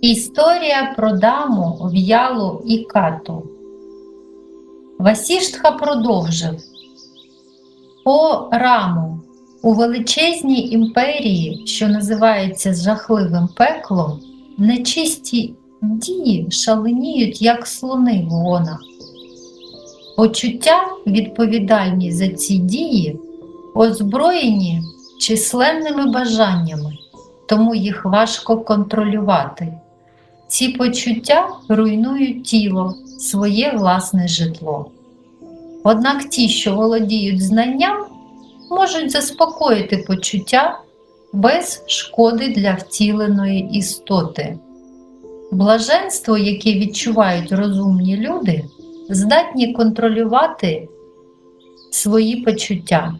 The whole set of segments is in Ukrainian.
Історія про даму в'ялу і кату. Васіштха продовжив. О раму, у величезній імперії, що називається жахливим пеклом, нечисті дії шаленіють, як слони в гонах. Почуття, відповідальні за ці дії, озброєні численними бажаннями, тому їх важко контролювати. Ці почуття руйнують тіло, своє власне житло. Однак ті, що володіють знанням, можуть заспокоїти почуття без шкоди для втіленої істоти. Блаженство, яке відчувають розумні люди, здатні контролювати свої почуття.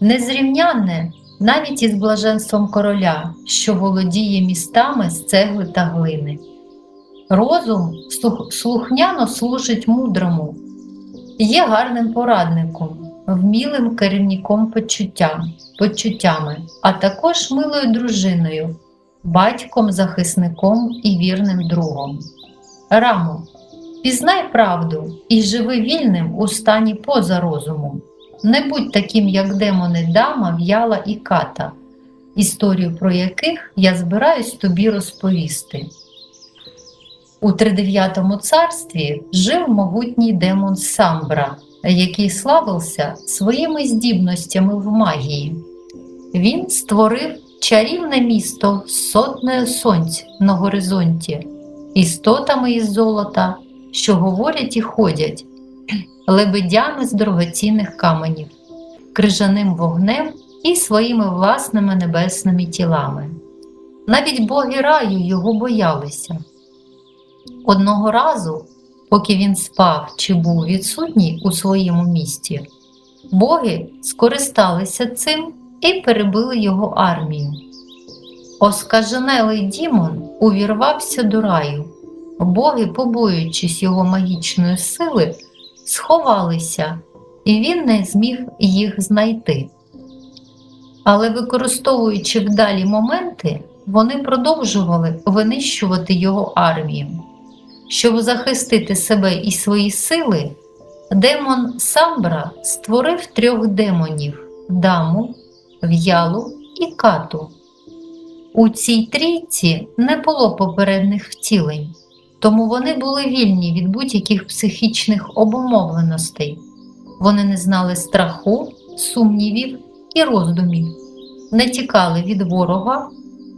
Незрівнянне навіть із блаженством короля, що володіє містами з цегли та глини. Розум слухняно служить мудрому, є гарним порадником, вмілим керівником почуттям, почуттями, а також милою дружиною, батьком, захисником і вірним другом. Рамо, пізнай правду і живи вільним у стані поза розумом. Не будь таким, як демони Дама, В'яла і Ката, історію про яких я збираюсь тобі розповісти. У тридев'ятому царстві жив могутній демон Самбра, який славився своїми здібностями в магії. Він створив чарівне місто з сотнею сонць на горизонті, істотами із золота, що говорять і ходять, лебедями з дорогоцінних каменів, крижаним вогнем і своїми власними небесними тілами. Навіть боги раю його боялися. Одного разу, поки він спав чи був відсутній у своєму місті, боги скористалися цим і перебили його армію. Оскаженелий Дімон увірвався до раю. Боги, побоюючись його магічної сили, сховалися, і він не зміг їх знайти. Але використовуючи вдалі моменти, вони продовжували винищувати його армію. Щоб захистити себе і свої сили, демон Самбра створив трьох демонів даму, в'ялу і кату. У цій трійці не було попередніх втілень, тому вони були вільні від будь-яких психічних обумовленостей. Вони не знали страху, сумнівів і роздумів, не тікали від ворога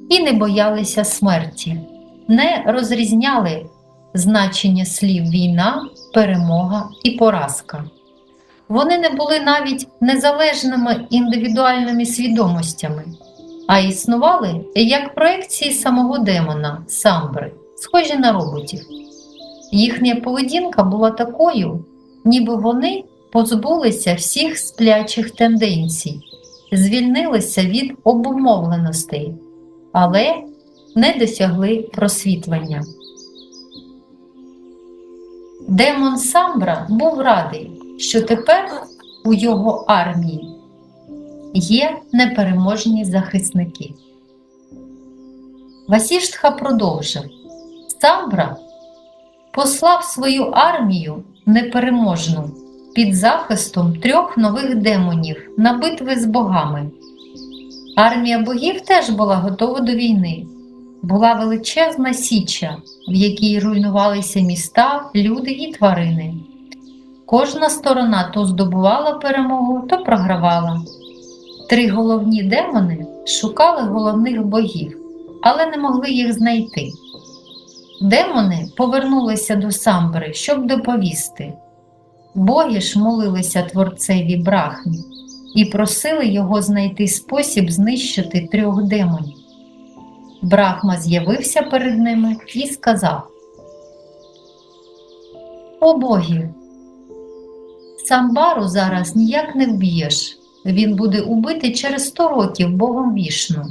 і не боялися смерті, не розрізняли значення слів війна, перемога і поразка. Вони не були навіть незалежними індивідуальними свідомостями, а існували як проекції самого демона, самбри, схожі на роботів. Їхня поведінка була такою, ніби вони позбулися всіх сплячих тенденцій, звільнилися від обумовленостей, але не досягли просвітлення. Демон Самбра був радий, що тепер у його армії є непереможні захисники. Васіштха продовжив Самбра послав свою армію непереможну під захистом трьох нових демонів на битви з богами. Армія богів теж була готова до війни. Була величезна січа, в якій руйнувалися міста, люди і тварини. Кожна сторона то здобувала перемогу, то програвала. Три головні демони шукали головних богів, але не могли їх знайти. Демони повернулися до Самбри, щоб доповісти. Боги ж молилися творцеві Брахмі і просили його знайти спосіб знищити трьох демонів. Брахма з'явився перед ними і сказав: О боги! Самбару зараз ніяк не вб'єш. Він буде убитий через 100 років Богом вішну.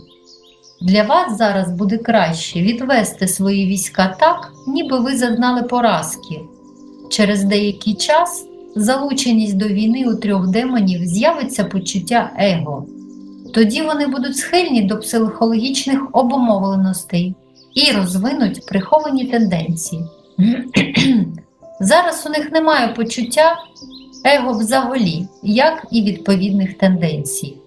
Для вас зараз буде краще відвести свої війська так, ніби ви зазнали поразки. Через деякий час залученість до війни у трьох демонів з'явиться почуття его. Тоді вони будуть схильні до психологічних обумовленостей і розвинуть приховані тенденції. Зараз у них немає почуття его взагалі, як і відповідних тенденцій.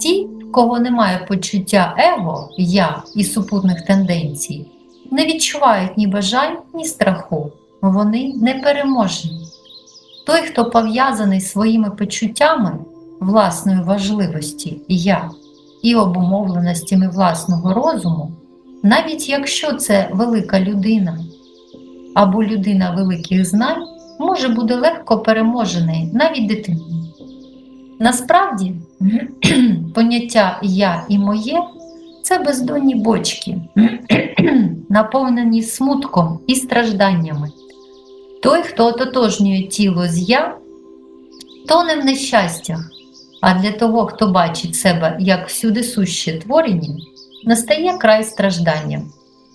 Ті, кого немає почуття его, я і супутних тенденцій, не відчувають ні бажань, ні страху. Вони непереможні. Той, хто пов'язаний своїми почуттями власної важливості я і обумовленостями власного розуму, навіть якщо це велика людина або людина великих знань, може бути легко переможений навіть дитиною. Насправді, поняття я і моє це бездонні бочки, наповнені смутком і стражданнями. Той, хто ототожнює тіло з я, тоне в нещастях, а для того, хто бачить себе як всюди суще творення, настає край стражданням.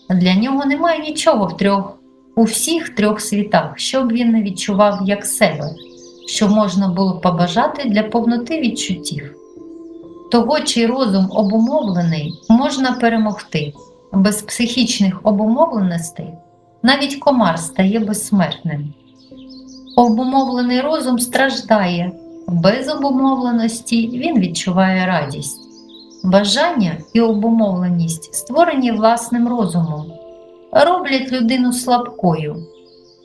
Для нього немає нічого в трьох, у всіх трьох світах, щоб він не відчував як себе, що можна було побажати для повноти відчуттів. Того, чий розум обумовлений, можна перемогти. Без психічних обумовленостей навіть комар стає безсмертним. Обумовлений розум страждає, без обумовленості він відчуває радість. Бажання і обумовленість, створені власним розумом, роблять людину слабкою.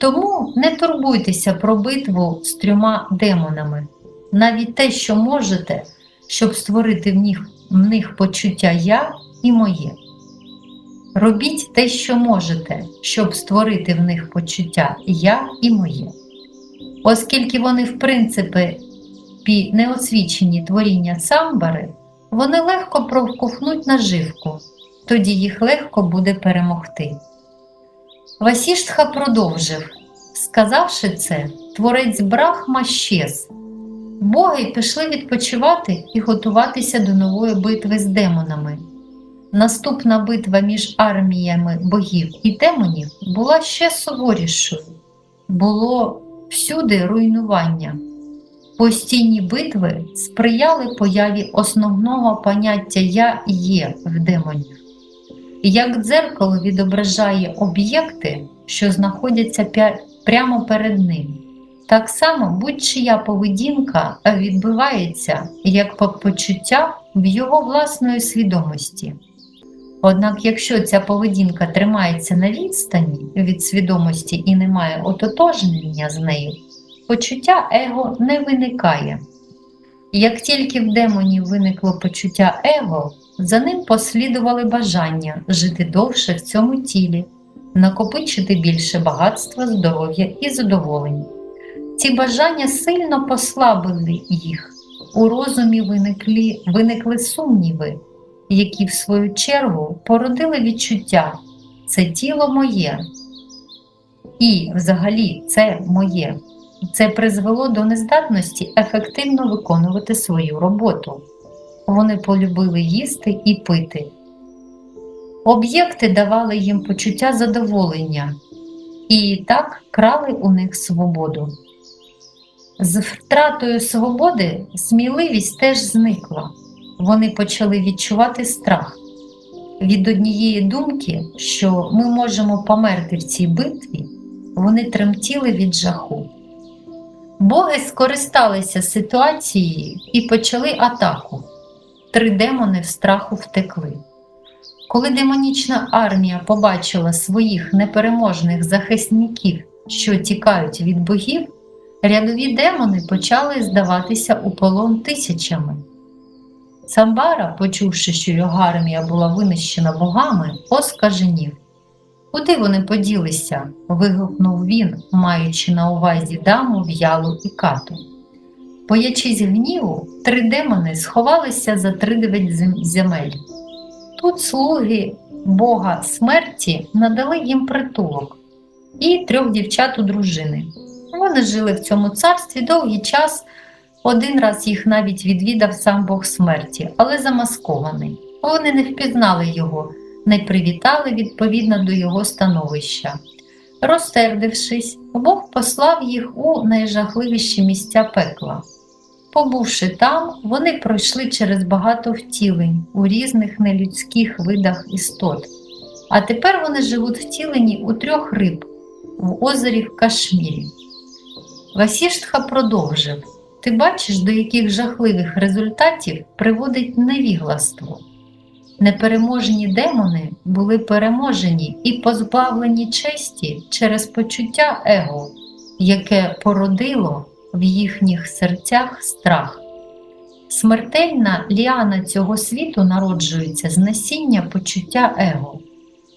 Тому не турбуйтеся про битву з трьома демонами. Навіть те, що можете, щоб створити в них, в них почуття я і моє. Робіть те, що можете, щоб створити в них почуття я і моє. Оскільки вони, в принципі, неосвічені творіння самбари, вони легко провкухнуть наживку, тоді їх легко буде перемогти. Васіштха продовжив сказавши це, творець Брахма щез. Боги пішли відпочивати і готуватися до нової битви з демонами. Наступна битва між арміями богів і демонів була ще суворішою. Було всюди руйнування. Постійні битви сприяли появі основного поняття Я є в демонів. Як дзеркало відображає об'єкти, що знаходяться прямо перед ним, так само будь-чия поведінка відбувається як почуття в його власної свідомості. Однак, якщо ця поведінка тримається на відстані від свідомості і не має ототожнення з нею, почуття его не виникає. Як тільки в демонів виникло почуття его, за ним послідували бажання жити довше в цьому тілі, накопичити більше багатства, здоров'я і задоволення. Ці бажання сильно послабили їх, у розумі виникли, виникли сумніви, які, в свою чергу, породили відчуття це тіло моє. І, взагалі, це моє. Це призвело до нездатності ефективно виконувати свою роботу. Вони полюбили їсти і пити. Об'єкти давали їм почуття задоволення і так крали у них свободу. З втратою свободи сміливість теж зникла. Вони почали відчувати страх від однієї думки, що ми можемо померти в цій битві, вони тремтіли від жаху. Боги скористалися ситуацією і почали атаку. Три демони в страху втекли. Коли демонічна армія побачила своїх непереможних захисників, що тікають від богів, рядові демони почали здаватися у полон тисячами. Самбара, почувши, що його армія була винищена богами, оскаженів. Куди вони поділися? вигукнув він, маючи на увазі даму, в'ялу і кату. Боячись гніву, три демони сховалися за тридев'ять земель. Тут слуги Бога смерті надали їм притулок і трьох дівчат у дружини. Вони жили в цьому царстві довгий час. Один раз їх навіть відвідав сам Бог смерті, але замаскований. Вони не впізнали його, не привітали відповідно до його становища. Розсердившись, Бог послав їх у найжахливіші місця пекла. Побувши там, вони пройшли через багато втілень у різних нелюдських видах істот. А тепер вони живуть втілені у трьох риб в озері в Кашмірі. Васіштха продовжив: Ти бачиш, до яких жахливих результатів приводить невігластво. Непереможні демони були переможені і позбавлені честі через почуття его, яке породило в їхніх серцях страх. Смертельна ліана цього світу народжується з насіння почуття его.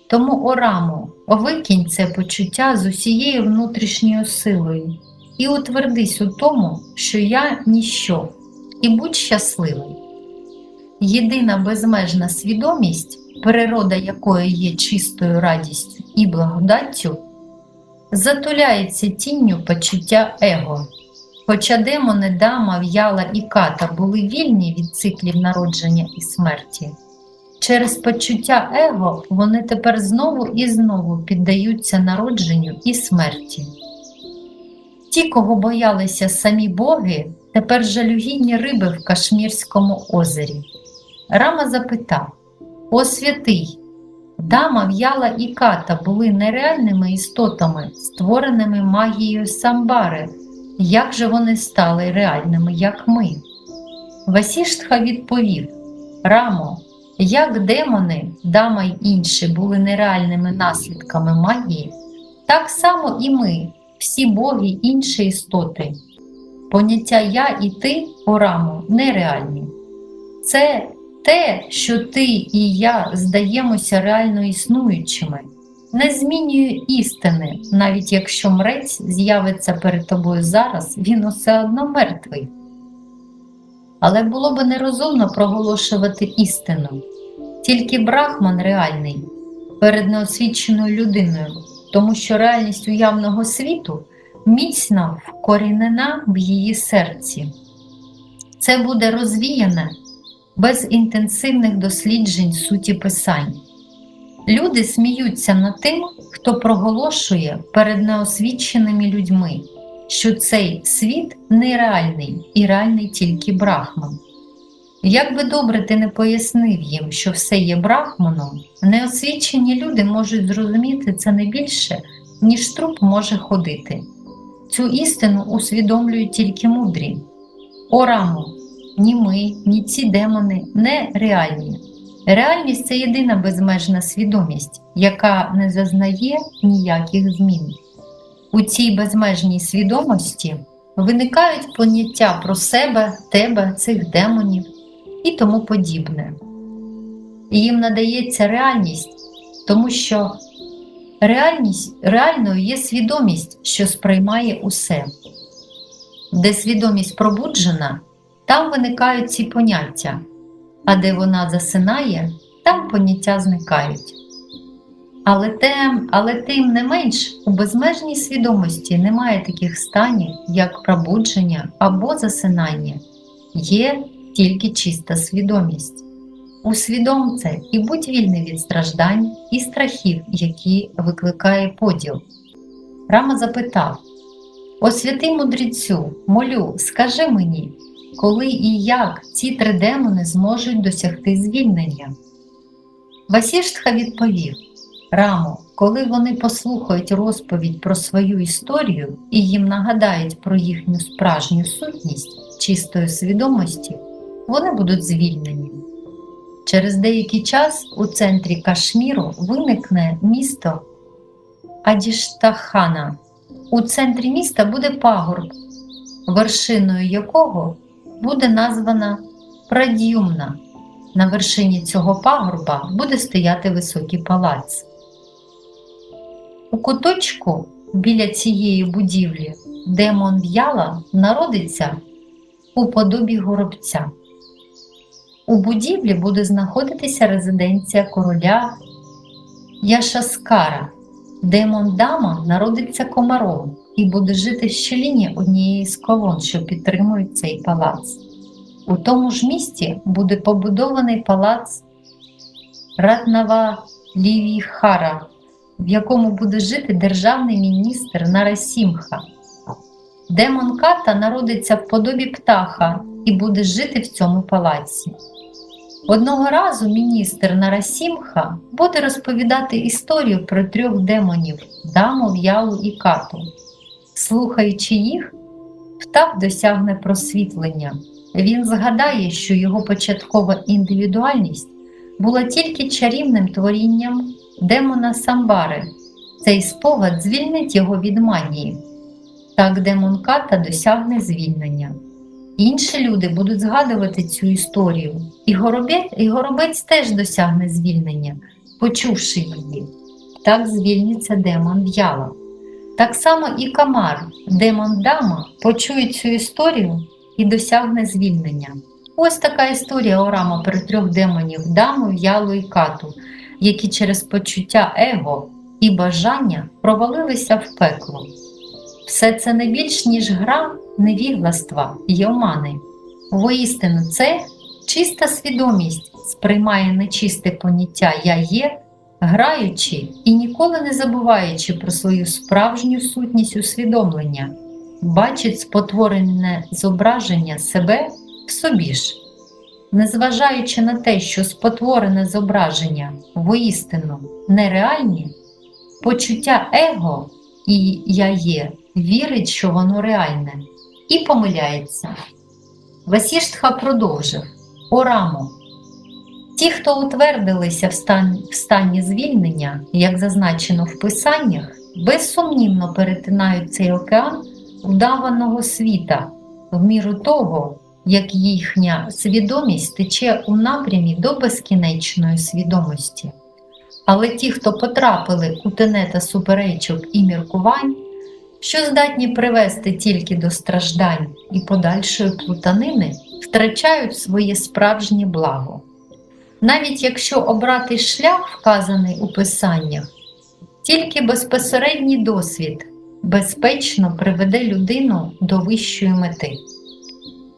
Тому, Орамо, викинь це почуття з усією внутрішньою силою і утвердись у тому, що я ніщо, і будь щасливий. Єдина безмежна свідомість, природа якої є чистою радістю і благодаттю, затуляється тінню почуття его. Хоча демони, дама, в'яла і ката були вільні від циклів народження і смерті, через почуття его вони тепер знову і знову піддаються народженню і смерті. Ті, кого боялися самі боги, тепер жалюгідні риби в Кашмірському озері. Рама запитав: О святий, дама, в'яла і ката були нереальними істотами, створеними магією самбари. Як же вони стали реальними, як ми? Васіштха відповів: Рамо, як демони, дама й інші були нереальними наслідками магії, так само і ми, всі боги інші істоти. Поняття я і ти, Орамо, нереальні. Це те, що ти і я здаємося реально існуючими, не змінює істини, навіть якщо мрець з'явиться перед тобою зараз, він усе одно мертвий. Але було би нерозумно проголошувати істину. Тільки брахман реальний перед неосвіченою людиною, тому що реальність уявного світу міцно вкорінена в її серці. Це буде розвіяне без інтенсивних досліджень суті писань. Люди сміються над тим, хто проголошує перед неосвіченими людьми, що цей світ нереальний і реальний тільки брахман. Як би добре ти не пояснив їм, що все є брахманом, неосвічені люди можуть зрозуміти це не більше, ніж труп може ходити. Цю істину усвідомлюють тільки мудрі. О Рамо, ні ми, ні ці демони не реальні. Реальність це єдина безмежна свідомість, яка не зазнає ніяких змін. У цій безмежній свідомості виникають поняття про себе, тебе, цих демонів і тому подібне. Їм надається реальність, тому що реальність, реальною є свідомість, що сприймає усе. Де свідомість пробуджена, там виникають ці поняття, а де вона засинає, там поняття зникають. Але тим, але тим не менш у безмежній свідомості немає таких станів, як пробудження або засинання, є тільки чиста свідомість. Усвідом це і будь вільний від страждань і страхів, які викликає поділ. Рама запитав: О святий мудрецю, молю, скажи мені, коли і як ці три демони зможуть досягти звільнення? Васіштха відповів: Рамо, коли вони послухають розповідь про свою історію і їм нагадають про їхню справжню сутність чистої свідомості, вони будуть звільнені. Через деякий час у центрі Кашміру виникне місто Адіштахана. У центрі міста буде пагорб, вершиною якого буде названа Прадюмна. На вершині цього пагорба буде стояти високий палац. У куточку біля цієї будівлі демон в'яла народиться у подобі горобця. У будівлі буде знаходитися резиденція короля Яшаскара. Демон Дама народиться комаром і буде жити в щеліні однієї з колон, що підтримують цей палац. У тому ж місті буде побудований палац Ратнава Лівіхара, в якому буде жити державний міністр Нарасімха. Демон Ката народиться в подобі птаха і буде жити в цьому палаці. Одного разу міністр Нарасімха буде розповідати історію про трьох демонів Даму, В'ялу і Кату. Слухаючи їх, птах досягне просвітлення. Він згадає, що його початкова індивідуальність була тільки чарівним творінням демона Самбари. Цей спогад звільнить його від манії. Так демон Ката досягне звільнення. Інші люди будуть згадувати цю історію, і горобець, і горобець теж досягне звільнення, почувши її. Так звільниться демон В'яла. Так само і Камар, демон Дама, почує цю історію і досягне звільнення. Ось така історія Орама про трьох демонів Даму, В'ялу і Кату, які через почуття его і бажання провалилися в пекло. Все це не більш ніж гра невігластва й омани. Воістину, це чиста свідомість сприймає нечисте поняття Я є, граючи і ніколи не забуваючи про свою справжню сутність усвідомлення, бачить спотворене зображення себе в собі ж. Незважаючи на те, що спотворене зображення воістину нереальні, почуття его і я є вірить, що воно реальне, і помиляється. Васіштха продовжив Орамо. Ті, хто утвердилися в, стан, в стані звільнення, як зазначено в писаннях, безсумнівно перетинають цей океан вдаваного світа в міру того, як їхня свідомість тече у напрямі до безкінечної свідомості. Але ті, хто потрапили у тенета суперечок і міркувань, що здатні привести тільки до страждань і подальшої плутанини, втрачають своє справжнє благо. Навіть якщо обрати шлях, вказаний у писаннях, тільки безпосередній досвід безпечно приведе людину до вищої мети.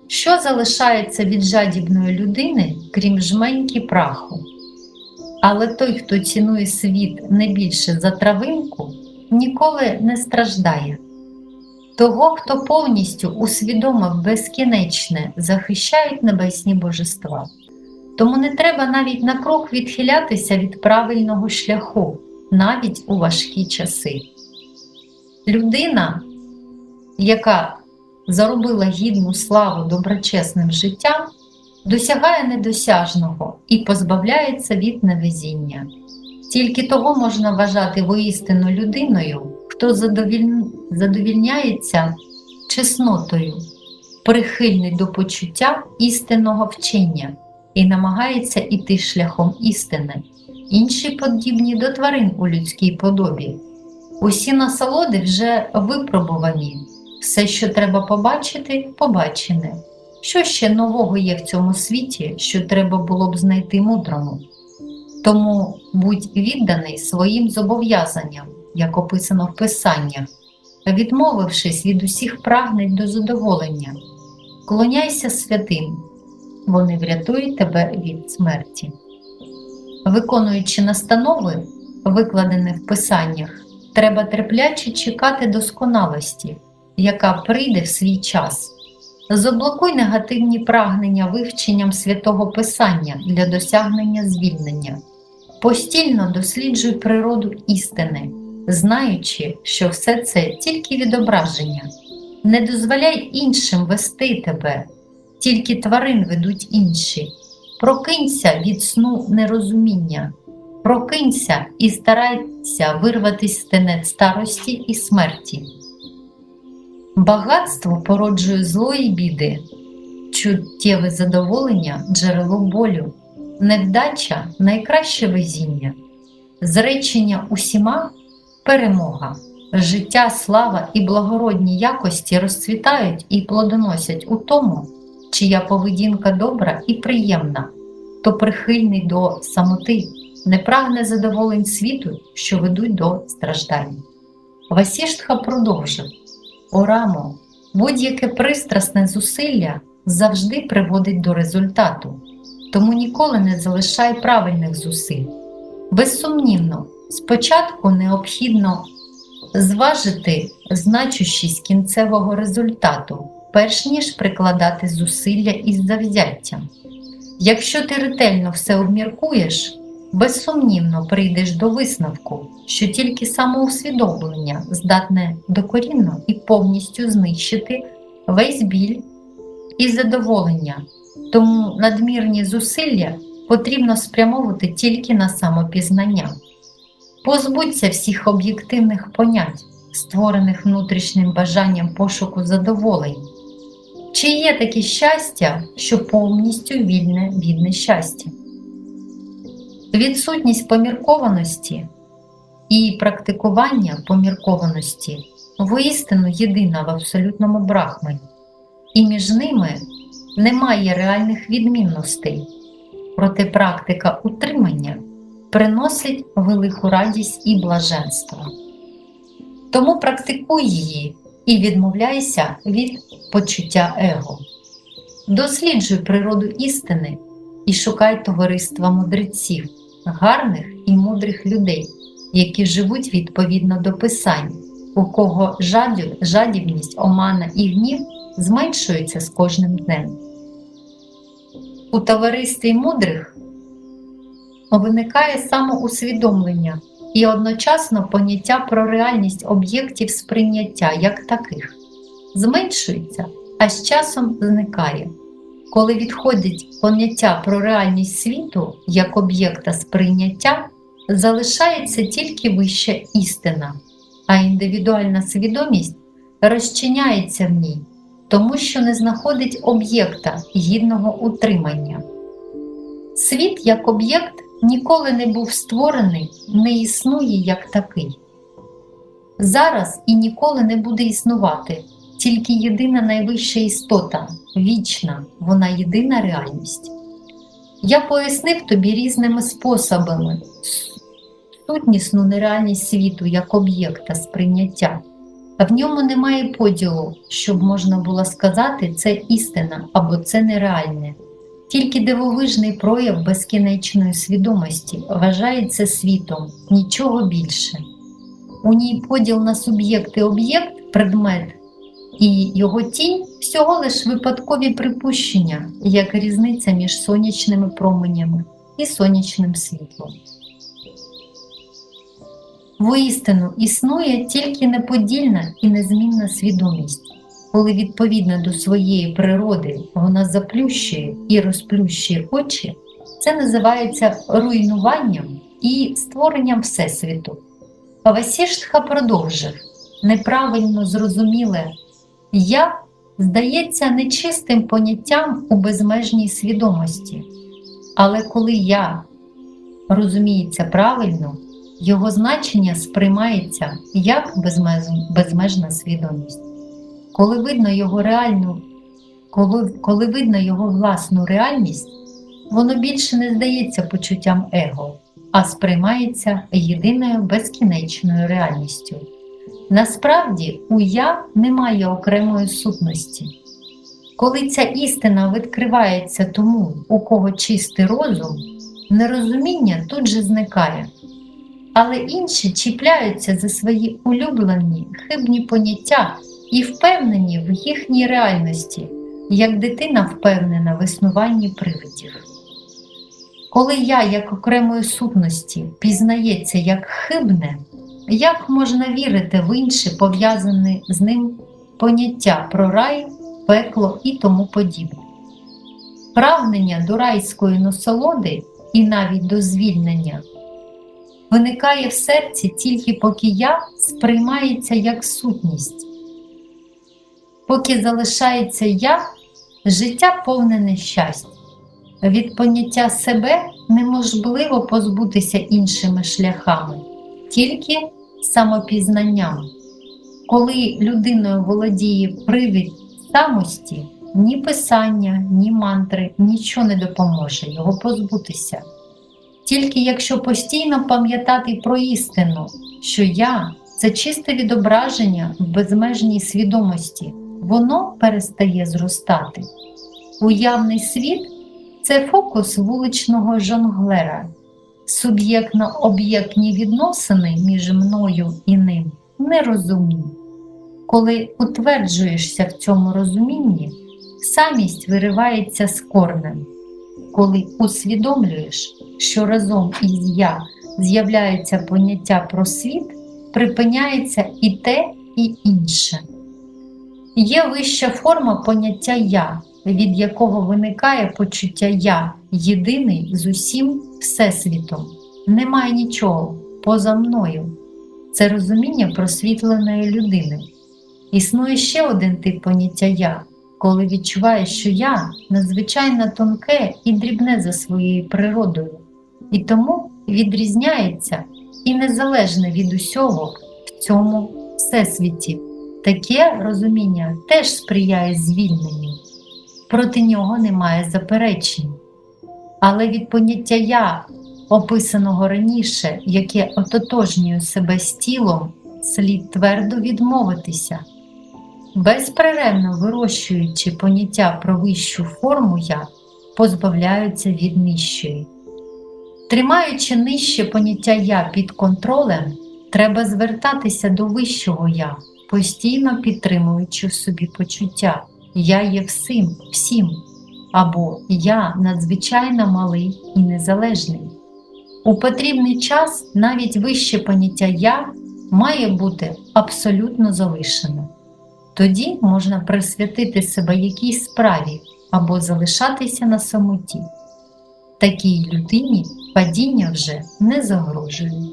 Що залишається від жадібної людини, крім жменьки праху? Але той, хто цінує світ не більше за травинку, ніколи не страждає. Того, хто повністю усвідомив безкінечне, захищають небесні божества. Тому не треба навіть на крок відхилятися від правильного шляху, навіть у важкі часи. Людина, яка заробила гідну славу доброчесним життям, досягає недосяжного і позбавляється від невезіння. Тільки того можна вважати воістину людиною, хто задовіль... задовільняється чеснотою, прихильний до почуття істинного вчення і намагається іти шляхом істини, інші подібні до тварин у людській подобі. Усі насолоди вже випробувані, все, що треба побачити, побачене. Що ще нового є в цьому світі, що треба було б знайти мудрому? Тому будь відданий своїм зобов'язанням, як описано в Писаннях, відмовившись від усіх прагнень до задоволення, клоняйся святим, вони врятують тебе від смерті. Виконуючи настанови, викладені в Писаннях, треба терпляче чекати досконалості, яка прийде в свій час. Заблокуй негативні прагнення вивченням святого Писання для досягнення звільнення. Постільно досліджуй природу істини, знаючи, що все це тільки відображення. Не дозволяй іншим вести тебе, тільки тварин ведуть інші. Прокинься від сну нерозуміння, прокинься і старайся вирватися з тенет старості і смерті. Багатство породжує зло і біди, чуттєве задоволення джерело болю, невдача найкраще везіння, зречення усіма перемога, життя, слава і благородні якості розцвітають і плодоносять у тому, чия поведінка добра і приємна, то прихильний до самоти, не прагне задоволень світу, що ведуть до страждань. Васіштха продовжив. Орамо, будь-яке пристрасне зусилля завжди приводить до результату, тому ніколи не залишай правильних зусиль. Безсумнівно, спочатку необхідно зважити значущість кінцевого результату, перш ніж прикладати зусилля із завзяттям. Якщо ти ретельно все обміркуєш, безсумнівно прийдеш до висновку, що тільки самоусвідомлення здатне докорінно і повністю знищити весь біль і задоволення, тому надмірні зусилля потрібно спрямовувати тільки на самопізнання. Позбудься всіх об'єктивних понять, створених внутрішнім бажанням пошуку задоволень. Чи є таке щастя, що повністю вільне від нещастя? Відсутність поміркованості і практикування поміркованості воістину єдина в абсолютному брахмані, і між ними немає реальних відмінностей, проте практика утримання приносить велику радість і блаженство. Тому практикуй її і відмовляйся від почуття его. Досліджуй природу істини і шукай товариства мудреців, гарних і мудрих людей, які живуть відповідно до писань, у кого жадю, жадібність, омана і гнів зменшуються з кожним днем. У товаристві мудрих виникає самоусвідомлення і одночасно поняття про реальність об'єктів сприйняття як таких зменшується, а з часом зникає. Коли відходить поняття про реальність світу як об'єкта сприйняття, залишається тільки вища істина, а індивідуальна свідомість розчиняється в ній, тому що не знаходить об'єкта гідного утримання. Світ як об'єкт ніколи не був створений, не існує як такий. Зараз і ніколи не буде існувати тільки єдина найвища істота, вічна, вона єдина реальність. Я пояснив тобі різними способами сутнісну нереальність світу як об'єкта сприйняття, а в ньому немає поділу, щоб можна було сказати, це істина або це нереальне. Тільки дивовижний прояв безкінечної свідомості вважається світом, нічого більше. У ній поділ на суб'єкт і об'єкт, предмет і його тінь всього лиш випадкові припущення, як різниця між сонячними променями і сонячним світлом. Воістину існує тільки неподільна і незмінна свідомість коли відповідно до своєї природи вона заплющує і розплющує очі, це називається руйнуванням і створенням Всесвіту. Васіштха продовжив. Неправильно зрозуміле. Я здається нечистим поняттям у безмежній свідомості, але коли я розуміється правильно, його значення сприймається як безмежна свідомість коли видно його реальну, коли, коли видно його власну реальність, воно більше не здається почуттям его, а сприймається єдиною безкінечною реальністю. Насправді, у я немає окремої сутності. Коли ця істина відкривається тому, у кого чистий розум, нерозуміння тут же зникає, але інші чіпляються за свої улюблені хибні поняття і впевнені в їхній реальності, як дитина впевнена в існуванні привидів. Коли я, як окремої сутності, пізнається як хибне, як можна вірити в інше пов'язане з ним поняття про рай, пекло і тому подібне? Прагнення до райської насолоди і навіть до звільнення виникає в серці тільки поки я сприймається як сутність. Поки залишається я, життя повне нещастя. Від поняття себе неможливо позбутися іншими шляхами, тільки самопізнанням. Коли людиною володіє привід самості, ні писання, ні мантри нічого не допоможе його позбутися. Тільки якщо постійно пам'ятати про істину, що я це чисте відображення в безмежній свідомості воно перестає зростати. Уявний світ це фокус вуличного жонглера, суб'єктно-об'єктні відносини між мною і ним нерозумні. Коли утверджуєшся в цьому розумінні, самість виривається з корнем. коли усвідомлюєш, що разом із я з'являється поняття про світ, припиняється і те, і інше. Є вища форма поняття я, від якого виникає почуття я, єдиний з усім Всесвітом. Немає нічого поза мною. Це розуміння просвітленої людини. Існує ще один тип поняття я, коли відчуваєш, що я надзвичайно тонке і дрібне за своєю природою, і тому відрізняється і незалежне від усього в цьому всесвіті. Таке розуміння теж сприяє звільненню, проти нього немає заперечень. Але від поняття я, описаного раніше, яке ототожнює себе з тілом, слід твердо відмовитися. Безперервно вирощуючи поняття про вищу форму я, позбавляються від нижчої. Тримаючи нижче поняття я під контролем, треба звертатися до вищого я, постійно підтримуючи в собі почуття Я є всім, всім або Я надзвичайно малий і незалежний. У потрібний час навіть вище поняття Я має бути абсолютно залишене. Тоді можна присвятити себе якійсь справі або залишатися на самоті. Такій людині падіння вже не загрожує.